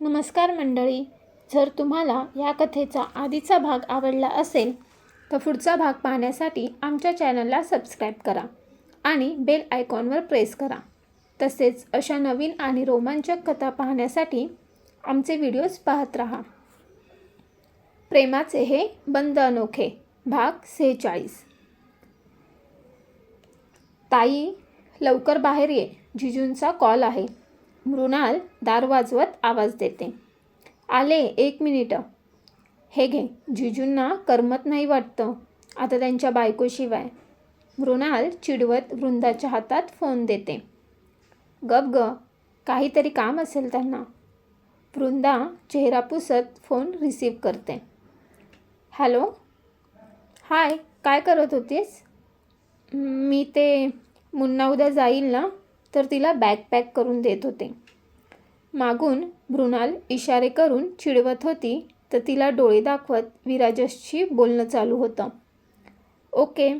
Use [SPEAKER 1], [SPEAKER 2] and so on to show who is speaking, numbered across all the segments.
[SPEAKER 1] नमस्कार मंडळी जर तुम्हाला या कथेचा आधीचा भाग आवडला असेल तर पुढचा भाग पाहण्यासाठी आमच्या चॅनलला सबस्क्राईब करा आणि बेल आयकॉनवर प्रेस करा. तसेच अशा नवीन आणि रोमांचक कथा पाहण्यासाठी आमचे व्हिडिओज पाहत राहा. प्रेमाचे हे बंद अनोखे भाग सेहेचाळीस. ताई लवकर बाहेर ये जिजूंचा कॉल आहे. मृणाल दार वाजवत आवाज देते. आले एक मिनिटं. हे घे. जिजूंना करमत नाही वाटतं. आता त्यांच्या बायकोशिवाय. मृणाल चिडवत वृंदाच्या हातात फोन देते. गप ग. काहीतरी काम असेल त्यांना. वृंदा चेहरा पुसत फोन रिसीव करते. हॅलो? हाय काय करत होतीस? मी ते मुन्ना उद्या जाईल ना? तर तिला बॅग पॅक करून देत होते. मागून मृणाल इशारे करून चिडवत होती तर तिला डोळे दाखवत विराजसशी बोलणं चालू होतं. ओके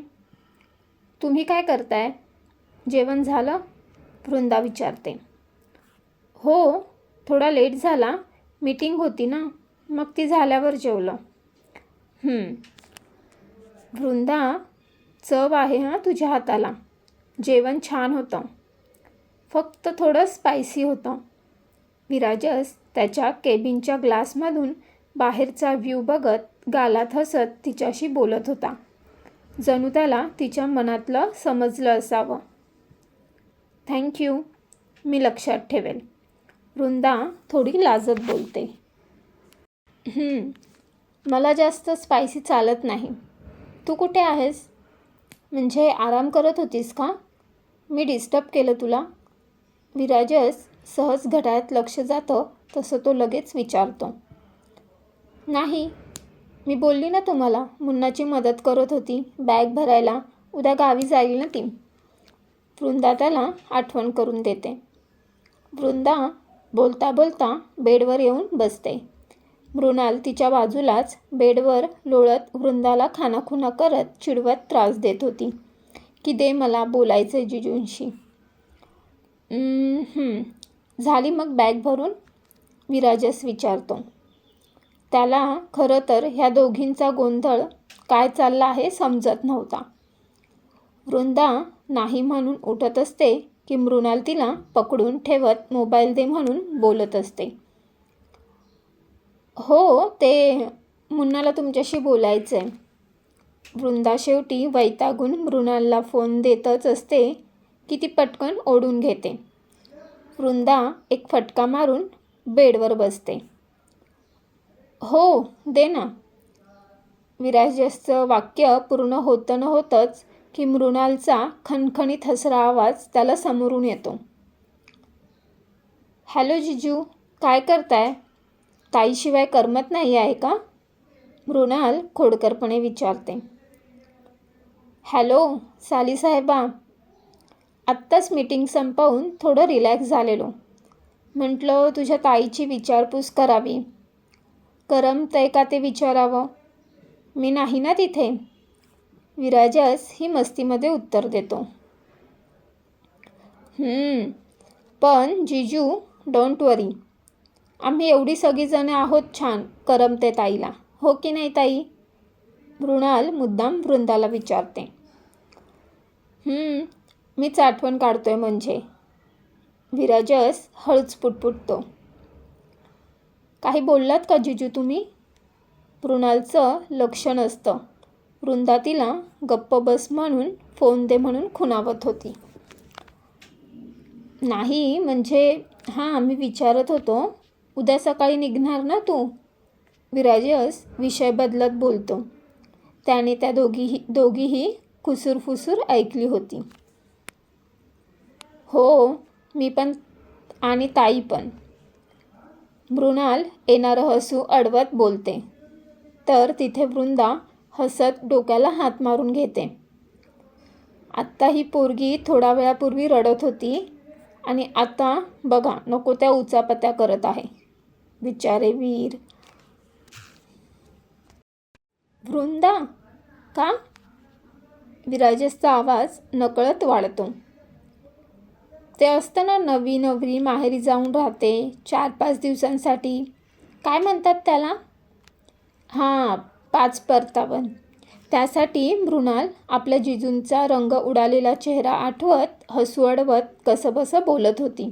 [SPEAKER 1] तुम्ही काय करताय? जेवण झालं? वृंदा विचारते. हो थोडा लेट झाला. मीटिंग होती ना मग ती झाल्यावर जेवलं. वृंदा चव आहे हां तुझ्या हाताला. जेवण छान होतं. फक्त थोडं स्पायसी होतं. विराजस त्याच्या केबिनच्या ग्लासमधून बाहेरचा व्ह्यू बघत गालात हसत तिच्याशी बोलत होता. जणू त्याला तिच्या मनातलं समजलं असावं. थँक्यू मी लक्षात ठेवेल. वृंदा थोडी लाजत बोलते. मला जास्त स्पायसी चालत नाही. तू कुठे आहेस? म्हणजे आराम करत होतीस का? मी डिस्टर्ब केलं तुला. विराजस सहज घड्याळात लक्ष जातं तसं तो लगेच विचारतो. नाही मी बोलली ना तुम्हाला मुन्नाची मदत करत होती बॅग भरायला. उद्या गावी जाईल ना ती. वृंदा त्याला आठवण करून देते. वृंदा बोलता बोलता बेडवर येऊन बसते. मृणाल तिच्या बाजूलाच बेडवर लोळत वृंदाला खानाखुना करत चिडवत त्रास देत होती. की दे मला बोलायचं जिजूंशी? झाली मग बॅग भरून? विराजस विचारतो. त्याला खरं तर ह्या दोघींचा गोंधळ काय चालला आहे समजत नव्हता. वृंदा नाही म्हणून उठत असते की मृणाल तिला पकडून ठेवत मोबाईल दे म्हणून बोलत असते. हो ते मुन्नाला तुमच्याशी बोलायचं आहे वृंदा शेवटी वैतागून मृणालला फोन देतच असते. की ती पटकन ओढून घेते. वृंदा एक फटका मारून बेडवर बसते. हो दे ना. विराजसचं वाक्य पूर्ण होतं न होतंच की मृणालचा खणखणीत हसरा आवाज त्याला समोरून येतो. हॅलो जिजू काय करताय? ताईशिवाय करमत नाही आहे का? मृणाल खोडकरपणे विचारते. हॅलो सालीसाहेबा आत्ताच मीटिंग संपवून थोडं रिलॅक्स झालेलो. म्हटलं तुझ्या ताईची विचारपूस करावी. करमतंय का ते विचारावं? मी नाही ना तिथे. विराजस ही मस्तीमध्ये उत्तर देतो. पण जिजू डोंट वरी आम्ही एवढी सगळीजणं आहोत छान करमते ताईला. हो की नाही ताई? मृणाल मुद्दाम वृंदाला विचारते. मीच आठवण काढतोय म्हणजे. विराजस हळूच पुटपुटतो. काही बोललात का जिजू तुम्ही? मृणालचं लक्षण असतं. वृंदा तिला गप्प बस म्हणून फोन दे म्हणून खुणावत होती. नाही म्हणजे हां मी विचारत होतो उद्या सकाळी निघणार ना तू? विराजस विषय बदलत बोलतो. त्याने त्या दोघीही दोघीही खुसूरफुसूर ऐकली होती. हो मी पण आणि ताई पण. मृणाल येणारं हसू अडवत बोलते. तर तिथे वृंदा हसत डोक्याला हात मारून घेते. आत्ता ही पोरगी थोडा वेळापूर्वी रडत होती आणि आता बघा नको त्या उचापत्या करत आहे. बिचारे वीर. वृंदा का? विराजेसचा आवाज नकळत वाढतो. ते असतं ना नवी नवरी माहेरी जाऊन राहते चार पाच दिवसांसाठी. काय म्हणतात त्याला? हां पाच परतावन. त्यासाठी मृणाल आपल्या जिजूंचा रंग उडालेला चेहरा आठवत हसू अडवत कसंबसं बोलत होती.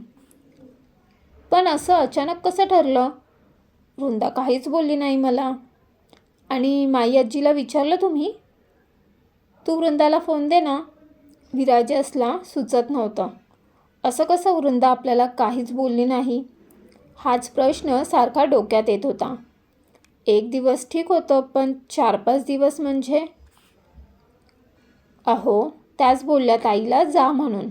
[SPEAKER 1] पण असं अचानक कसं ठरलं? वृंदा काहीच बोलली नाही मला. आणि माई आजीला विचारलं तुम्ही? तू वृंदाला फोन दे ना. विराजसला सुचत नव्हतं. असं कसं वृंदा आपल्याला काहीच बोलली नाही? हाच प्रश्न सारखा डोक्यात येत होता. एक दिवस ठीक होतं पण चार पाच दिवस म्हणजे? अहो त्याच बोलल्या ताईला जा म्हणून.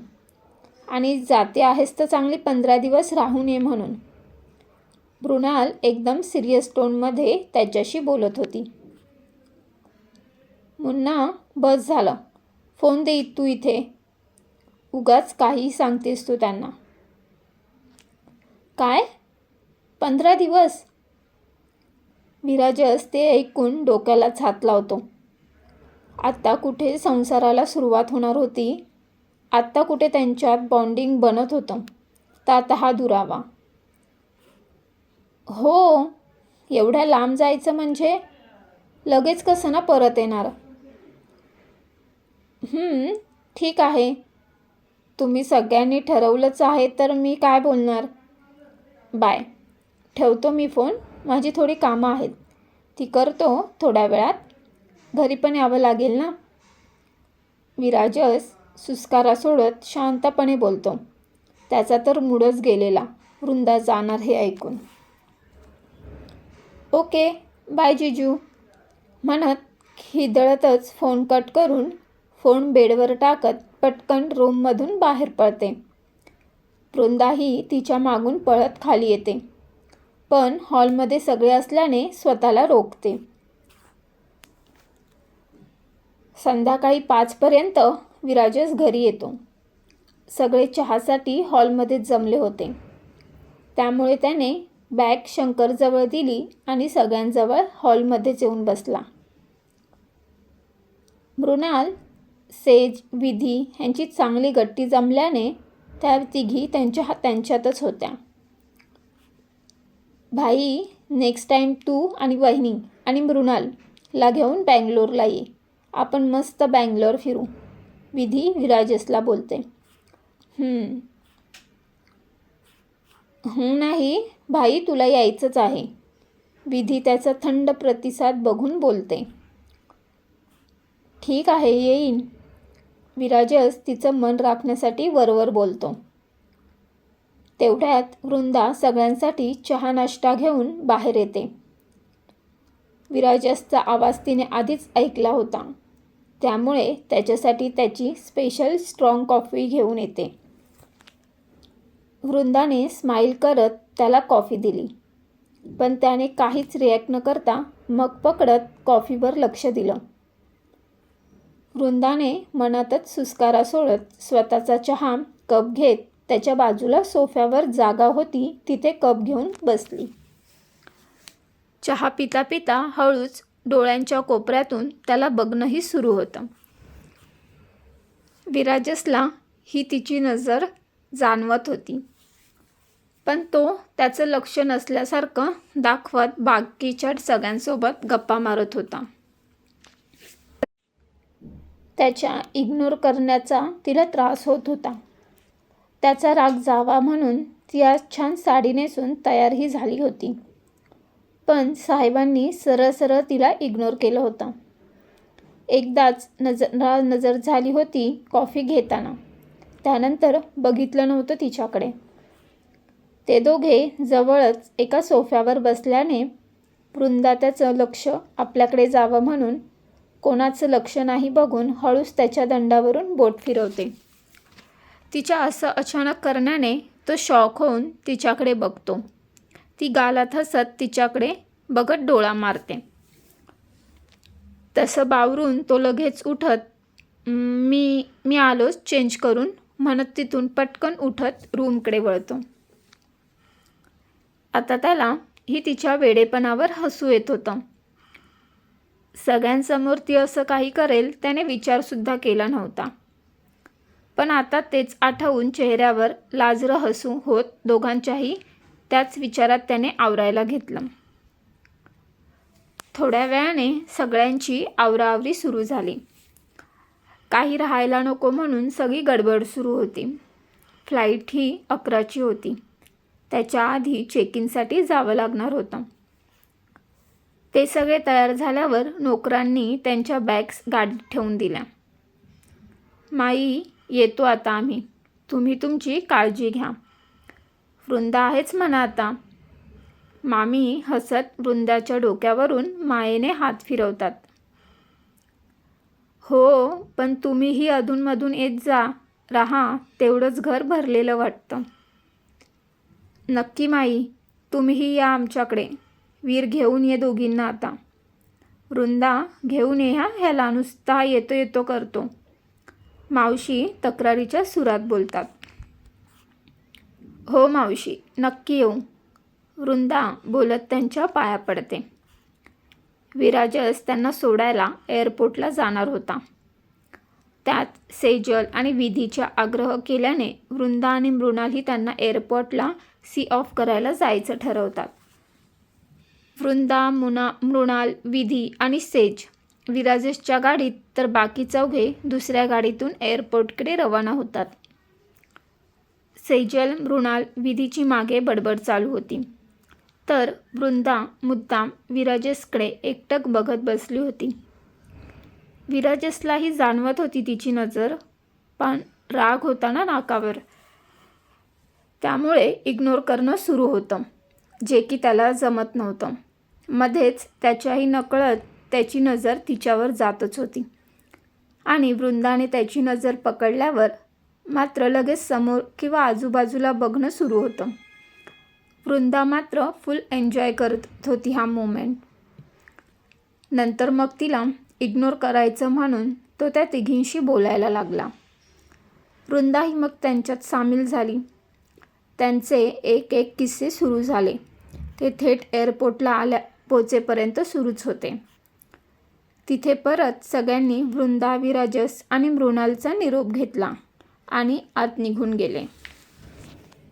[SPEAKER 1] आणि जाते आहेस तर चांगली पंधरा दिवस राहून ये म्हणून. मृणाल एकदम सिरियस टोनमध्ये त्याच्याशी बोलत होती. मुन्ना बस झालं. फोन दे तू इथे. उगाच काही सांगतेस तू त्यांना. काय? पंधरा दिवस? विराजस ते ऐकून डोक्यालाच हात लावतो. आत्ता कुठे संसाराला सुरुवात होणार होती? आत्ता कुठे त्यांच्यात बॉन्डिंग बनत होतं? तात हा दुरावा. हो एवढ्या लांब जायचं म्हणजे लगेच कसं ना परत येणार? ठीक आहे. तुम्ही सगळ्यांनी ठरवलंच आहे तर मी काय बोलणार? बाय. ठेवतो मी फोन. माझी थोडी कामं आहेत. ती करतो थोड्या वेळात. घरी पण यावं लागेल ना? विराजस सुस्कारा सोडत शांतपणे बोलतो. त्याचा तर मूडच गेलेला. वृंदा जाणार हे ऐकून. ओके. बाय जिजू. म्हणत खिदळतच फोन कट करून फोन बेडवर टाकत पटकन रूममधून बाहेर पडते. वृंदाही तिच्या मागून पळत खाली येते. पण हॉलमध्ये सगळे असल्याने स्वतःला रोखते. संध्याकाळी पाचपर्यंत विराजस घरी येतो. सगळे चहासाठी हॉलमध्ये जमले होते. त्यामुळे त्याने बॅग शंकरजवळ दिली आणि सगळ्यांजवळ हॉलमध्येच येऊन बसला. मृणाल सेज विधी ह्यांची चांगली गट्टी जमल्याने त्या तिघी त्यांच्या त्यांच्यातच होत्या. भाई नेक्स्ट टाईम तू आणि वहिनी आणि मृणालला घेऊन बँगलोरला ये. आपण मस्त बँगलोर फिरू. विधी विराजसला बोलते. नाही भाई तुला यायचंच आहे. विधी त्याचा थंड प्रतिसाद बघून बोलते. ठीक आहे येईन. विराजस तिचं मन राखण्यासाठी वरवर बोलतो. तेवढ्यात वृंदा सगळ्यांसाठी चहा नाश्ता घेऊन बाहेर येते. विराजसचा आवाज तिने आधीच ऐकला होता. त्यामुळे त्याच्यासाठी त्याची स्पेशल स्ट्रॉंग कॉफी घेऊन येते. वृंदाने स्माईल करत त्याला कॉफी दिली. पण त्याने काहीच रिॲक्ट न करता मग पकडत कॉफीवर लक्ष दिलं. वृंदाने मनातच सुस्कारा सोडत स्वतःचा चहा कप घेत त्याच्या बाजूला सोफ्यावर जागा होती तिथे कप घेऊन बसली. चहा पिता पिता हळूच डोळ्यांच्या कोपऱ्यातून त्याला बघणंही सुरू होतं. विराजसला ही तिची नजर जाणवत होती. पण तो त्याचं लक्ष नसल्यासारखं दाखवत बाकीच्या सगळ्यांसोबत गप्पा मारत होता. त्याच्या इग्नोर करण्याचा तिला त्रास होत होता. त्याचा राग जावा म्हणून ती आज छान साडी नेसून तयारही झाली होती. पण साहेबांनी सरळ सरळ तिला इग्नोर केलं होतं. एकदाच नजर नजर झाली होती कॉफी घेताना. त्यानंतर बघितलं नव्हतं तिच्याकडे. ते दोघे जवळच एका सोफ्यावर बसल्याने वृंदा त्याचं लक्ष आपल्याकडे जावं म्हणून कोणाचं लक्ष नाही बघून हळूच त्याच्या दंडावरून बोट फिरवते. तिच्या असं अचानक करण्याने तो शॉक होऊन तिच्याकडे बघतो. ती गालात हसत तिच्याकडे बघत डोळा मारते. तसं बावरून तो लगेच उठत मी मी आलोच चेंज करून म्हणत तिथून पटकन उठत रूमकडे वळतो. आता त्याला ही तिच्या वेडेपणावर हसू येत होतं. सगळ्यांसमोर ती असं काही करेल त्याने विचारसुद्धा केला नव्हता. पण आता तेच आठवून चेहऱ्यावर लाजरं हसू होत दोघांच्याही त्याच विचारात त्याने आवरायला घेतलं. थोड्या वेळाने सगळ्यांची आवराआवरी सुरू झाली. काही राहायला नको म्हणून सगळी गडबड सुरू होती. फ्लाईट ही अकराची होती. त्याच्या आधी चेक इनसाठी जावं लागणार होतं. ते सगळे तयार झाल्यावर नोकरांनी त्यांच्या बॅग्स गाडीत ठेवून दिल्या. माई येतो आता आम्ही. तुम्ही तुमची काळजी घ्या. वृंदा आहेच म्हणा आता. मामी हसत वृंदाच्या डोक्यावरून मायेने हात फिरवतात. हो पण तुम्हीही अधूनमधून येत जा. राहा तेवढंच घर भरलेलं वाटतं. नक्की माई तुम्हीही या आमच्याकडे. वीर घेऊन ये दोघींना आता. वृंदा घेऊन ये हा ह्याला नुसता येतो येतो करतो. मावशी तक्रारीच्या सुरात बोलतात. हो मावशी नक्की येऊ. वृंदा बोलत त्यांच्या पाया पडते. विराजस त्यांना सोडायला एअरपोर्टला जाणार होता. त्यात सेजल आणि विधीच्या आग्रह केल्याने वृंदा आणि मृणालही त्यांना एअरपोर्टला सी ऑफ करायला जायचं ठरवतात. वृंदा मुना मृणाल विधी आणि सेज. विराजेशच्या गाडीत तर बाकी चौघे दुसऱ्या गाडीतून एअरपोर्टकडे रवाना होतात. सेजल मृणाल विधीची मागे बडबड चालू होती. तर वृंदा मुद्दाम विराजेसकडे एकटक बघत बसली होती. विराजेसलाही जाणवत होती तिची नजर पण राग होता ना नाकावर. त्यामुळे इग्नोर करणं सुरू होतं. जे की त्याला जमत नव्हतं. मध्येच त्याच्याही नकळत त्याची नजर तिच्यावर जातच होती. आणि वृंदाने त्याची नजर पकडल्यावर मात्र लगेच समोर किंवा आजूबाजूला बघणं सुरू होतं. वृंदा मात्र फुल एन्जॉय करत होती हा मोमेंट नंतर मग तिला इग्नोर करायचं म्हणून तो त्या तिघींशी बोलायला लागला. वृंदाही मग त्यांच्यात सामील झाली. त्यांचे एक एक किस्से सुरू झाले. ते थेट एअरपोर्टला आल्या पोचेपर्यंत सुरूच होते. तिथे परत सगळ्यांनी वृंदा विराजस आणि मृणालचा निरोप घेतला आणि आत निघून गेले.